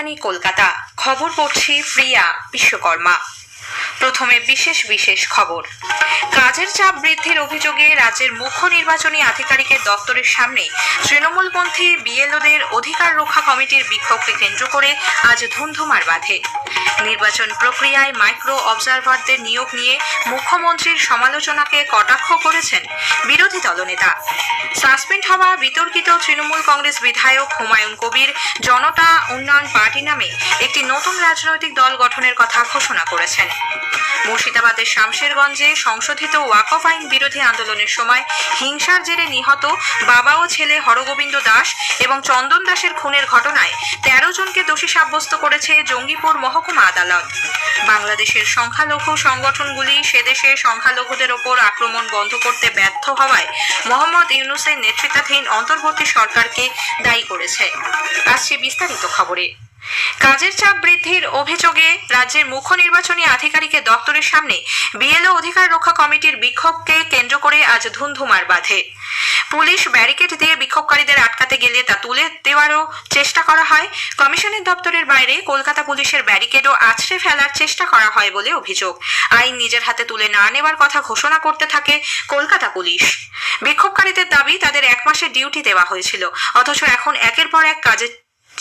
আকাশবাণী কলকাতা। খবর পড়ছি প্রিয়া বিশ্বকর্মা। প্রথমে বিশেষ বিশেষ খবর। কাজের চাপ বৃদ্ধির অভিযোগে রাজ্যের মুখ্য নির্বাচনী আধিকারিকের দপ্তরের সামনে তৃণমূলপন্থী বিএলওদের অধিকার রক্ষা কমিটির বিক্ষোভকে কেন্দ্র করে আজ ধুমধুমার বাঁধে। নির্বাচন প্রক্রিয়ায় মাইক্রো অবজারভারদের নিয়োগ নিয়ে মুখ্যমন্ত্রীর সমালোচনাকে কটাক্ষ করেছেন বিরোধী দলনেতা। সাসপেন্ড হওয়া বিতর্কিত তৃণমূল কংগ্রেস বিধায়ক হুমায়ুন কবির জনতা উন্নয়ন পার্টি নামে একটি নতুন রাজনৈতিক দল গঠনের কথা ঘোষণা করেছেন। মুর্শিদাবাদের শামশেরগঞ্জে সংশোধিত ওয়াকফ আইন বিরোধী আন্দোলনের সময় হিংসার জেরে নিহত বাবা ও ছেলে হরগোবিন্দ দাস এবং চন্দন দাসের খুনের ঘটনায় তেরো জনকে দোষী সাব্যস্ত করেছে জঙ্গিপুর মহকুমা আদালত। বাংলাদেশের সংখ্যালঘু সংগঠনগুলি সেদেশে সংখ্যালঘুদের ওপর আক্রমণ বন্ধ করতে ব্যর্থ হওয়ায় মোহাম্মদ ইউনুসের নেতৃত্বাধীন অন্তর্বর্তী সরকারকে দায়ী করেছে। আসছে বিস্তারিত খবরে। কাজের চাপ বৃদ্ধির অভিযোগে রাজ্যের মুখ্য নির্বাচনী আধিকারিকের দপ্তরের সামনে বিএলও অধিকার রক্ষা কমিটির বিক্ষোভকে কেন্দ্র করে আজ ধুন্ধুমার বাঁধে। পুলিশ ব্যারিকেড দিয়ে বিক্ষোভকারীদের আটকাতে গেলে তা তুলে দেওয়ারও চেষ্টা করা হয়। কমিশনের দপ্তরের বাইরে কলকাতা পুলিশের ব্যারিকেডও আছড়ে ফেলার চেষ্টা করা হয় বলে অভিযোগ। আইন নিজের হাতে তুলে না নেওয়ার কথা ঘোষণা করতে থাকে কলকাতা পুলিশ। বিক্ষোভকারীদের দাবি, তাদের এক মাসের ডিউটি দেওয়া হয়েছিল। অথচ এখন একের পর এক কাজের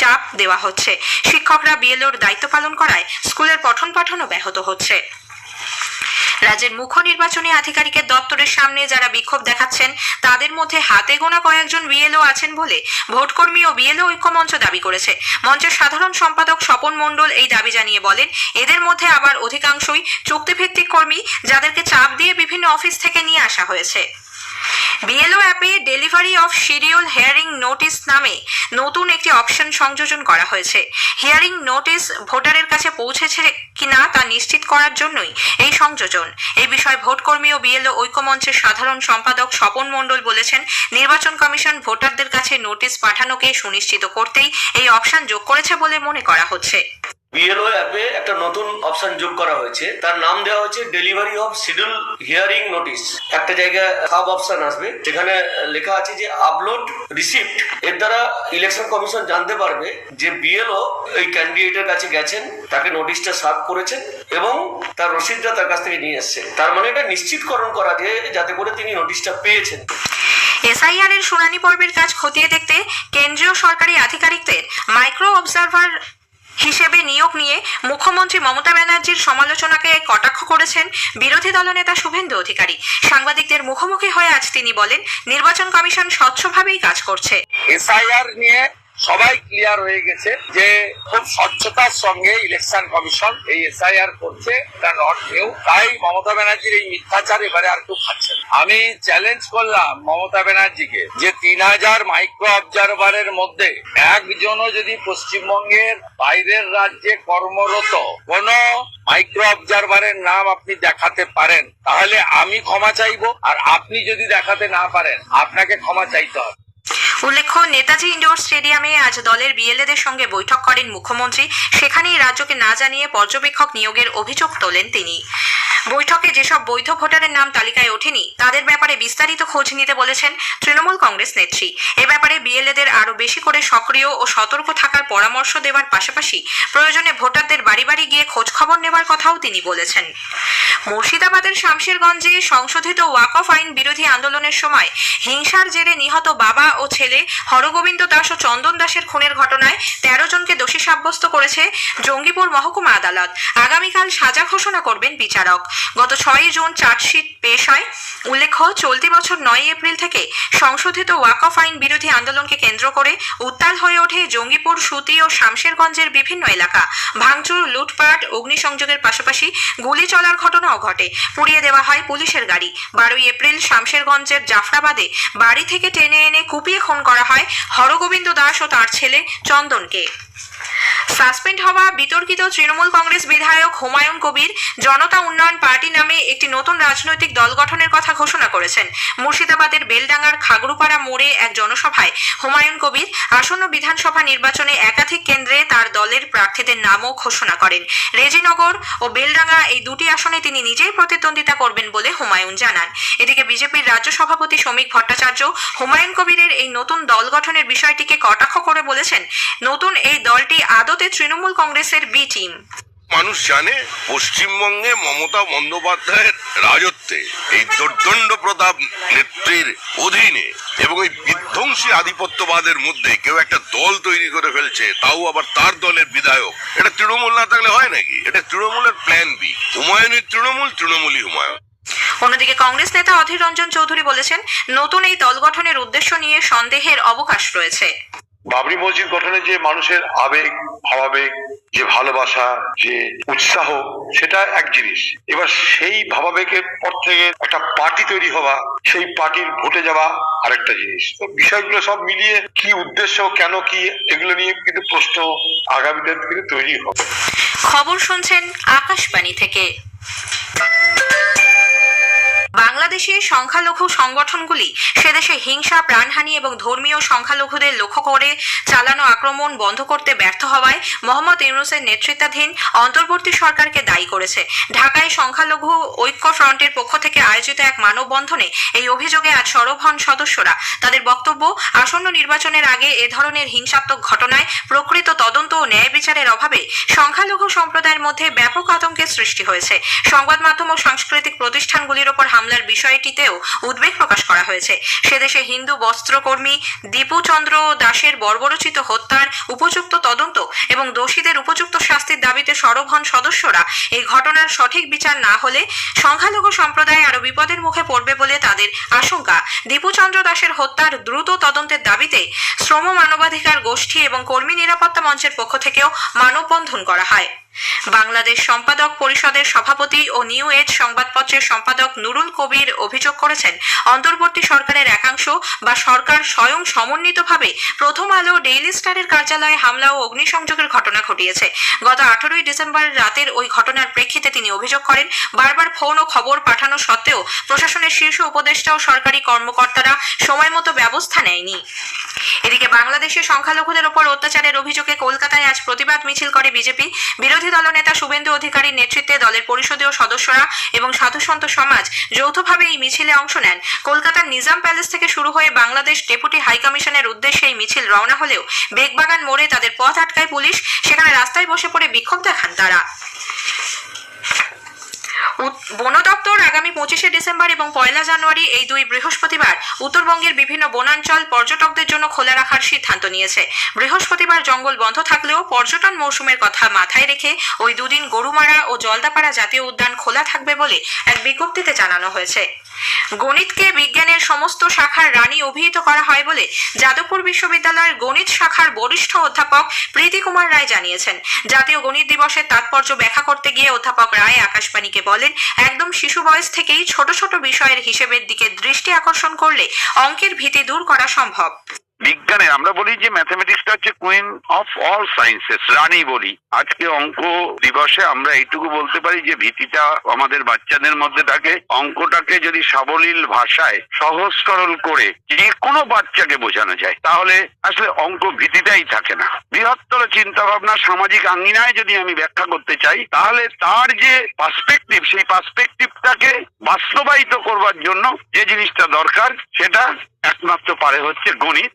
চাপ দেওয়া হচ্ছে। শিক্ষকরা বিএলওর দায়িত্ব পালন করায় স্কুলের পঠন পাঠনও ব্যাহত হচ্ছে। রাজ্যের মুখ্য নির্বাচনী আধিকারিকের দপ্তরের সামনে যারা বিক্ষোভ দেখাচ্ছেন, তাদের মধ্যে হাতে গোনা কয়েকজন বিএলও আছেন বলে ভোটকর্মী ও বিএলও ঐক্যমঞ্চ দাবি করেছে। মঞ্চের সাধারণ সম্পাদক স্বপন মণ্ডল এই দাবি জানিয়ে বলেন, এদের মধ্যে আবার অধিকাংশই চুক্তিভিত্তিক কর্মী, যাদেরকে চাপ দিয়ে বিভিন্ন অফিস থেকে নিয়ে আসা হয়েছে। বিএলও অ্যাপে delivery of schedule hearing notice নামে নতুন একটি অপশন সংযোজন করা হয়েছে। হিয়ারিং নোটিস ভোটারের কাছে পৌঁছেছে কিনা তা নিশ্চিত করার জন্যই এই সংযোজন। এই বিষয়ে ভোটকর্মী ও বিএলও ঐক্যমঞ্চের সাধারণ সম্পাদক স্বপন মণ্ডল বলেছেন, নির্বাচন কমিশন ভোটারদের কাছে নোটিশ পাঠানোকে সুনিশ্চিত করতেই এই অপশন যোগ করেছে বলে মনে করা হচ্ছে। বিএলও অ্যাপে একটা নতুন অপশন যোগ করা হয়েছে। তার নাম দেওয়া হয়েছে delivery of schedule hearing notice একটা জায়গায় সাব অপশন আসবে, যেখানে লেখা আছে যে আপলোড রিসিপ্ট এর দ্বারা ইলেকশন কমিশন জানতে পারবে যে বিএলও ওই ক্যান্ডিডেটের কাছে গেছেন, তাকে নোটিশটা সার্ভ করেছেন এবং তার রসিদটা তার কাছ থেকে নিয়ে এসছেন। তার মানে এটা নিশ্চিতকরণ করা যে যাতে করে তিনি নোটিশটা পেয়েছেন। এসআইআর এর শুনানি পর্বের কাজ খতিয়ে দেখতে কেন্দ্রীয় সরকারি আধিকারিকদের মাইক্রো অবজারভার হিসেবে নিয়োগ নিয়ে মুখ্যমন্ত্রী মমতা ব্যানার্জির সমালোচনাকে কটাক্ষ করেছেন বিরোধী দলনেতা শুভেন্দু অধিকারী। সাংবাদিকদের মুখোমুখি হয়ে আজ তিনি বলেন, নির্বাচন কমিশন স্বচ্ছভাবেই কাজ করছে। এসআইআর নিয়ে সবাই ক্লিয়ার হয়ে গেছে যে খুব স্বচ্ছতার সঙ্গে ইলেকশন কমিশন এই এসআইআর করছে, এটা নট তাই মমতা ব্যানার্জির এই মিথ্যাচার এবারে আর কেউ খাচ্ছে আমি চ্যালেঞ্জ করলাম মমতা ব্যানার্জিকে যে তিন হাজার মাইক্রো অবজারভারের মধ্যে একজনও যদি পশ্চিমবঙ্গের বাইরের রাজ্যে কর্মরত কোন মাইক্রো অবজারভারের নাম আপনি দেখাতে পারেন, তাহলে আমি ক্ষমা চাইব। আর আপনি যদি দেখাতে না পারেন, আপনাকে ক্ষমা চাইতে হবে। উল্লেখ্য, নেতাজি ইন্ডোর স্টেডিয়ামে আজ দলের বিএলএদের সঙ্গে বৈঠক করেন মুখ্যমন্ত্রী। সেখানেই রাজ্যকে না জানিয়ে পর্যবেক্ষক নিয়োগের অভিযোগ তোলেন তিনি। বৈঠকে যেসব বৈধ ভোটারের নাম তালিকায় ওঠেনি, তাদের ব্যাপারে বিস্তারিত খোঁজ নিতে বলেছেন তৃণমূল কংগ্রেস নেত্রী। এ ব্যাপারে বিএলএদের আরও বেশি করে সক্রিয় ও সতর্ক থাকার পরামর্শ দেওয়ার পাশাপাশি প্রয়োজনে ভোটারদের বাড়ি বাড়ি গিয়ে খোঁজ খবর নেওয়ার কথাও তিনি বলেছেন। মুর্শিদাবাদের শামশেরগঞ্জে সংশোধিত ওয়াকফ আইন বিরোধী আন্দোলনের সময় হিংসার জেরে নিহত বাবা ও ছেলে হরগোবিন্দ দাস ও চন্দন দাসের খুনের ঘটনায় তেরো জনকে দোষী সাব্যস্ত করেছে জঙ্গিপুর মহকুমা আদালত। আগামীকাল সাজা ঘোষণা করবেন বিচারক। গত ছয়ই জুন চার্জশিট পেশ হয়। উল্লেখ্য, চলতি বছর নয় এপ্রিল থেকে সংশোধিত ওয়াকফ আইন বিরোধী আন্দোলনকে কেন্দ্র করে উত্তাল হয়ে ওঠে জঙ্গিপুর, সুতি ও শামশেরগঞ্জের বিভিন্ন এলাকা। ভাঙচুর, লুটপাট, অগ্নিসংযোগের পাশাপাশি গুলি চলার ঘটনাও ঘটে। পুড়িয়ে দেওয়া হয় পুলিশের গাড়ি। বারোই এপ্রিল শামশেরগঞ্জের জাফরাবাদে বাড়ি থেকে টেনে এনে কুপিয়ে খুন করা হয় হরগোবিন্দ দাস ও তার ছেলে চন্দনকে। সাসপেন্ড হওয়া বিতর্কিত তৃণমূল কংগ্রেস বিধায়ক হুমায়ুন কবির জনতা উন্নয়ন পার্টি নামে একটি নতুন রাজনৈতিক দল গঠনের কথা ঘোষণা করেছেন। মুর্শিদাবাদের বেলডাঙ্গার খাগড়ুপাড়া মোড়ে এক জনসভায় হুমায়ুন কবির আসন্ন বিধানসভা নির্বাচনে একাধিক কেন্দ্রে তার দলের প্রার্থীদের নামও ঘোষণা করেন। রেজিনগর ও বেলডাঙ্গা এই দুটি আসনে তিনি নিজেই প্রতিদ্বন্দ্বিতা করবেন বলে হুমায়ুন জানান। এদিকে বিজেপির রাজ্য সভাপতি শ্রমিক ভট্টাচার্য হুমায়ুন কবিরের এই নতুন দল গঠনের বিষয়টিকে কটাক্ষ করে বলেছেন, নতুন এই দলটি আদতে তৃণমূল কংগ্রেসের বি টিম। মানুষ জানে পশ্চিমবঙ্গে মমতা বন্দ্যোপাধ্যায়ের রাজত্বে এই দর্দণ্ড প্রতাপ নেত্রীর অধীনে এবং এই বিধ্বংসী আধিপত্যবাদের মধ্যে কেউ একটা দল তৈরি করে ফেলছে তাও আবার তার দলের বিধায়ক। এটা তৃণমূল না থাকলে হয় নাকি? এটা তৃণমূলের প্ল্যান বি হুমায়ুনের তৃণমূল তৃণমূলই হুমায়ুন। অন্যদিকে কংগ্রেস নেতা অধীর রঞ্জন চৌধুরী বলেছেন নতুন এই দল গঠনের উদ্দেশ্য নিয়ে সন্দেহের অবকাশ রয়েছে। বাবরি মসজিদ গঠনে যে মানুষের আবেগ ভাবাবেগ যে ভালোবাসা, যে উৎসাহ, সেটা এক জিনিস। এবার সেই ভাবাবেগের পর থেকে একটা পার্টি তৈরি হওয়া, সেই পার্টির ভোটে যাওয়া আরেকটা জিনিস। তো বিষয়গুলো সব মিলিয়ে কি উদ্দেশ্য, কেন কি, এগুলো নিয়ে কিন্তু প্রশ্ন আগামী দিন কিন্তু তৈরি হবে। খবর শুনছেন আকাশবাণী থেকে। বাংলাদেশে সংখ্যালঘু সংগঠনগুলি সেদেশে হিংসা, প্রাণহানি এবং ধর্মীয় সংখ্যালঘুদের লক্ষ্য করে চালানো আক্রমণ বন্ধ করতে ব্যর্থ হওয়ায় মোহাম্মদ ইউনুসের নেতৃত্বাধীন অন্তর্বর্তী সরকারকে দায়ী করেছে। ঢাকায় সংখ্যালঘু ঐক্য ফ্রন্টের পক্ষ থেকে আয়োজিত এক মানববন্ধনে এই অভিযোগে আজ সরব হন সদস্যরা। তাদের বক্তব্য, আসন্ন নির্বাচনের আগে এ ধরনের হিংসাত্মক ঘটনায় প্রকৃত তদন্ত ও ন্যায় বিচারের অভাবে সংখ্যালঘু সম্প্রদায়ের মধ্যে ব্যাপক আতঙ্কের সৃষ্টি হয়েছে। সংবাদ মাধ্যম ও সাংস্কৃতিক প্রতিষ্ঠানগুলির ওপর হামলার বিষয়টিতেও উদ্বেগ প্রকাশ করা হয়েছে। সেদেশে হিন্দু বস্ত্রকর্মী দীপু চন্দ্র দাসের বর্বরচিত হত্যার উপযুক্ত তদন্ত এবং দোষীদের উপযুক্ত শাস্তির দাবিতে সরব হন সদস্যরা। এই ঘটনার সঠিক বিচার না হলে সংখ্যালঘু সম্প্রদায় আরও বিপদের মুখে পড়বে বলে তাদের আশঙ্কা। দীপুচন্দ্র দাসের হত্যার দ্রুত তদন্তের দাবিতে শ্রম মানবাধিকার গোষ্ঠী এবং কর্মী নিরাপত্তা মঞ্চের পক্ষ থেকেও মানববন্ধন করা হয়। বাংলাদেশ সম্পাদক পরিষদের সভাপতি ও নিউ এজ সংবাদপত্রের সম্পাদক নুরুল কবির অভিযোগ করেছেন, অন্তর্বর্তী সরকারের একাংশ বা সরকার স্বয়ং সমন্বিতভাবে প্রথম আলো ডেইলি স্টারের কার্যালয়ে হামলা ও অগ্নিসংযোগের ঘটনা ঘটিয়েছে। গত আঠারোই ডিসেম্বর রাতের ওই ঘটনার প্রেক্ষিতে তিনি অভিযোগ করেন, বারবার ফোন ও খবর পাঠানো সত্ত্বেও প্রশাসনের শীর্ষ উপদেষ্টা ও সরকারি কর্মকর্তারা সময় মতো ব্যবস্থা নেয়নি। এদিকে বাংলাদেশে সংখ্যালঘুদের উপর অত্যাচারের অভিযোগে কলকাতায় আজ প্রতিবাদ মিছিল করে বিজেপি। বিরোধী দলনেতা শুভেন্দু অধিকারীর নেতৃত্বে দলের পরিষদীয় সদস্যরা এবং সাধুসন্ত সমাজ যৌথভাবে এই মিছিলে অংশ নেন। কলকাতার নিজাম প্যালেস থেকে শুরু হয়ে বাংলাদেশ ডেপুটি হাইকমিশনের উদ্দেশ্যে এই মিছিল রওনা হলেও বেগবাগান মোড়ে তাদের পথ আটকায় পুলিশ। সেখানে রাস্তায় বসে পড়ে বিক্ষোভ দেখান তারা। বন দপ্তর আগামী পঁচিশে ডিসেম্বর এবং পয়লা জানুয়ারি এই দুই বৃহস্পতিবার উত্তরবঙ্গের বিভিন্ন বনাঞ্চল পর্যটকদের জন্য খোলা রাখার সিদ্ধান্ত নিয়েছে। বৃহস্পতিবার জঙ্গল বন্ধ থাকলেও পর্যটন মৌসুমের কথা মাথায় রেখে ওই দুদিন গরুমারা ও জলদাপাড়া জাতীয় উদ্যান খোলা থাকবে বলে এক বিজ্ঞপ্তিতে জানানো হয়েছে। গণিতকে বিজ্ঞানের সমস্ত শাখার রানী অভিহিত করা হয় বলে যাদবপুর বিশ্ববিদ্যালয়ের গণিত শাখার বরিষ্ঠ অধ্যাপক প্রীতি কুমার রায় জানিয়েছেন। জাতীয় গণিত দিবসের তাৎপর্য ব্যাখ্যা করতে গিয়ে অধ্যাপক রায় আকাশবাণীকে বলেন, একদম শিশু বয়স থেকেই ছোট ছোট বিষয়ের হিসেবের দিকে দৃষ্টি আকর্ষণ করলে অঙ্কের ভীতি দূর করা সম্ভব। বিজ্ঞানের, আমরা বলি যে ম্যাথামেটিক্সটা হচ্ছে কুইন অফ অল সায়েন্সেস রানী বলি। আজকে অঙ্ক দিবসে আমরা এইটুকু বলতে পারি যে ভীতিটা আমাদের বাচ্চাদের মধ্যে থাকে। অঙ্কটাকে যদি সাবলীল ভাষায় সহজ সরল করে যে কোনো বাচ্চাকে বোঝানো যায়, তাহলে আসলে অঙ্ক ভীতিটাই থাকে না। বৃহত্তর চিন্তা ভাবনা সামাজিক আঙ্গিনায় যদি আমি ব্যাখ্যা করতে চাই, তাহলে তার যে পার্সপেক্টিভ সেই পার্সপেক্টিভটাকে বাস্তবায়িত করবার জন্য যে জিনিসটা দরকার, সেটা একমাত্র পারে হচ্ছে গণিত।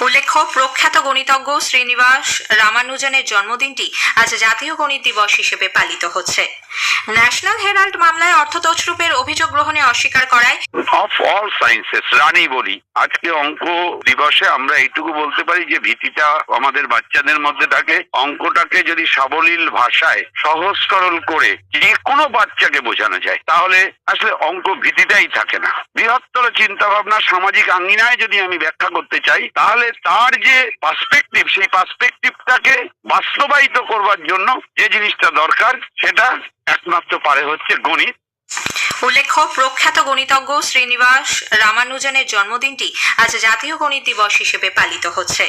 উল্লেখ্য প্রখ্যাত গণিতজ্ঞ শ্রীনিবাস রামানুজনের জন্মদিনটি আজ জাতীয় গণিত দিবস হিসেবে পালিত হচ্ছে। ন্যাশনাল হেরাল্ড মামলায় অর্থ তছরূপের অভিযোগ গ্রহণে অস্বীকার করায় অফ অল সায়েন্সেস রানী বলি। আজকে অঙ্ক দিবসে আমরা এইটুকু বলতে পারি যে ভীতিটা আমাদের বাচ্চাদের মধ্যে থাকে। অঙ্কটাকে যদি সাবলীল ভাষায় সহজ সরল করে যে কোনো বাচ্চাকে বোঝানো যায়, তাহলে আসলে অঙ্ক ভীতিটাই থাকে না। বৃহত্তর চিন্তা ভাবনা সামাজিক আঙ্গিনায় যদি আমি ব্যাখ্যা করতে চাই, তাহলে তার যে পার্সপেক্টিভ সেই পার্সপেক্টিভটাকে বাস্তবায়িত করবার জন্য যে জিনিসটা দরকার, সেটা একমাত্র পারে হচ্ছে গণিত। উল্লেখ্য, প্রখ্যাত গণিতজ্ঞ শ্রীনিবাস রামানুজনের জন্মদিনটি আজ জাতীয় গণিত দিবস হিসেবে পালিত হচ্ছে।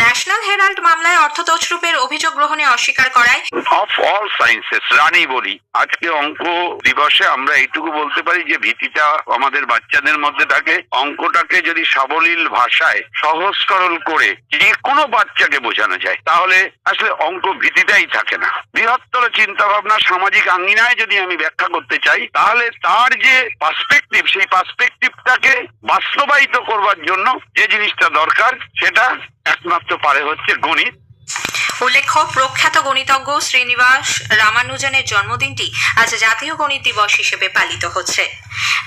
ন্যাশনাল হেরাল্ড মামলায় অর্থ তছরূপের অভিযোগ গ্রহণে অস্বীকার করায় অফ অল সায়েন্সেস রানী বলি। আজকে অঙ্ক দিবসে আমরা এইটুকু বলতে পারি যে ভীতিটা আমাদের বাচ্চাদের মধ্যে থাকে। অঙ্কটাকে যদি সাবলীল ভাষায় সহজ সরল করে যে কোনো বাচ্চাকে বোঝানো যায়, তাহলে আসলে অঙ্ক ভীতিটাই থাকে না। বৃহত্তর চিন্তা ভাবনা সামাজিক আঙ্গিনায় যদি আমি ব্যাখ্যা করতে চাই, তাহলে তার যে পার্সপেক্টিভ সেই পার্সপেক্টিভটাকে বাস্তবায়িত করবার জন্য যে জিনিসটা দরকার, সেটা একমাত্র পারে হচ্ছে গণিত। উল্লেখ্য, প্রখ্যাত গণিতজ্ঞ শ্রীনিবাস রামানুজনের জন্মদিনটি আজ জাতীয় গণিত দিবস হিসেবে পালিত হচ্ছে।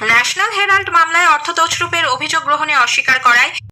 ন্যাশনাল হেরাল্ড মামলায় অর্থ অভিযোগ গ্রহণে অস্বীকার করায়